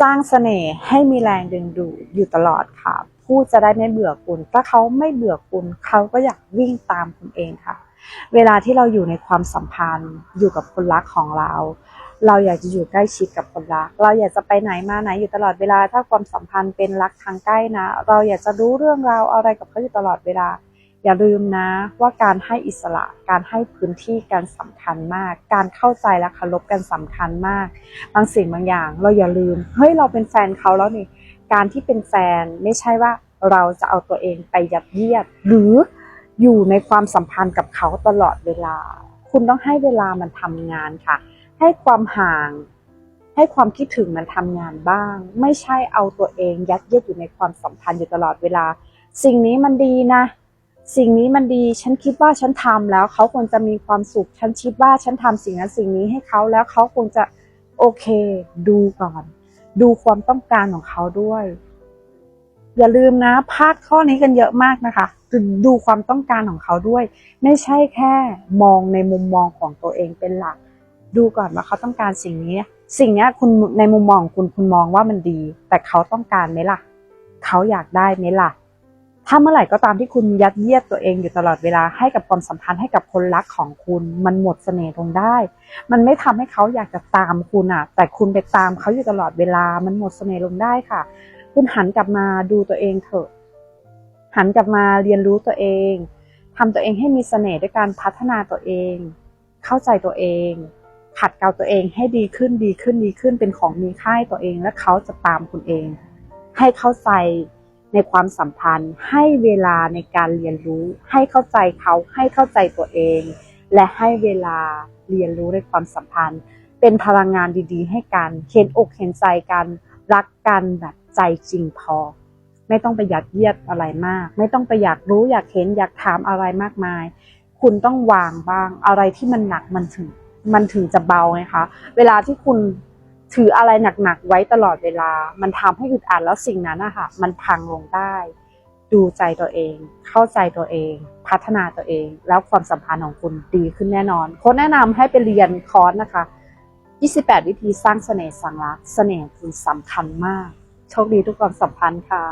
สร้างเสน่ห์ให้มีแรงดึงดูดอยู่ตลอดค่ะ ผู้จะได้ไม่เบื่อคุณ ถ้าเขาไม่เบื่อคุณเขาก็อยากวิ่งตามคุณเองค่ะ เวลาที่เราอยู่ในความสัมพันธ์อยู่กับคนรักของเรา เราอยากจะอยู่ใกล้ชิดกับคนรัก เราอยากจะไปไหนมาไหนอยู่ตลอดเวลา ถ้าความสัมพันธ์เป็นรักทางใกล้นะ เราอยากจะรู้เรื่องราวอะไรกับเขาอยู่ตลอดเวลา อย่าลืมนะว่าการให้อิสระการให้พื้นที่การสำคัญมาก การเข้าใจและเคารพกันสำคัญมาก บางสิ่งบางอย่าง เราอย่าลืมเฮ้ยเราเป็นแฟนเขาแล้วนี่การที่เป็นแฟนไม่ใช่ว่าเราจะเอาตัวเองไปยัดเยียด หรืออยู่ในความสัมพันธ์กับเขาตลอดเวลา คุณต้องให้เวลามันทำงานค่ะ ให้ความห่าง ให้ความคิดถึงมันทำงานบ้าง ไม่ใช่เอาตัวเองยัดเยียดอยู่ในความสัมพันธ์อยู่ตลอดเวลา สิ่งนี้มันดีนะ สิ่งนี้มันดี ฉันคิดว่าฉันทำแล้วเขาควรจะมีความสุข ฉันคิดว่าฉันทำสิ่งนั้นสิ่งนี้ให้เขาแล้วเขาควรจะโอเคดูก่อน ดูความต้องการของเขาด้วย อย่าลืมนะพลาดข้อนี้กันเยอะมากนะคะคือดูความต้องการของเขาด้วย ไม่ใช่แค่มองในมุมมองของตัวเองเป็นหลัก ดูก่อนว่าเขาต้องการสิ่งนี้ สิ่งนี้คุณในมุมมองคุณคุณมองว่ามันดี แต่เขาต้องการไหมล่ะ เขาอยากได้ไหมล่ะ ถ้าเมื่อไหร่ก็ตามที่คุณยัดเยียดตัวเองอยู่ตลอดเวลาให้กับความสัมพันธ์ให้กับคนรักของคุณ มันหมดเสน่ห์ลงได้ มันไม่ทำให้เขาอยากจะตามคุณอะแต่คุณไปตามเขาอยู่ตลอดเวลา มันหมดเสน่ห์ลงได้ค่ะ คุณหันกลับมาดูตัวเองเถอะ หันกลับมาเรียนรู้ตัวเองทำตัวเองให้มีเสน่ห์ด้วยการพัฒนาตัวเอง เข้าใจตัวเองขัดเกลาตัวเองให้ดีขึ้นดีขึ้นดีขึ้นเป็นของมีค่าตัวเองและเขาจะตามคุณเอง ให้เข้าใจ ในความสัมพันธ์ ให้เวลาในการเรียนรู้ ให้เข้าใจเขาให้เข้าใจตัวเอง และให้เวลาเรียนรู้ในความสัมพันธ์ เป็นพลังงานดีๆ ให้กันเห็นอกเห็นใจกันรักกันแบบใจจริงพอ ไม่ต้องไปยัดเยียดอะไรมาก ไม่ต้องไปอยากรู้อยากเห็นอยากถามอะไรมากมาย คุณต้องวางบ้างอะไรที่มันหนักมันถึงมันถึงจะเบาไงคะ เวลาที่คุณ ถืออะไรหนักๆไว้ตลอดเวลา มันทำให้อึดอัดแล้วสิ่งนั้นนะคะมันพังลงได้ ดูใจตัวเอง เข้าใจตัวเอง พัฒนาตัวเอง แล้วความสัมพันธ์ของคุณดีขึ้นแน่นอนโค้ชแนะนำให้ไปเรียนคอร์สนะคะ 28 วิธีสร้างเสน่ห์สังรักเสน่ห์คุณสำคัญมาก โชคดีทุกความสัมพันธ์ค่ะ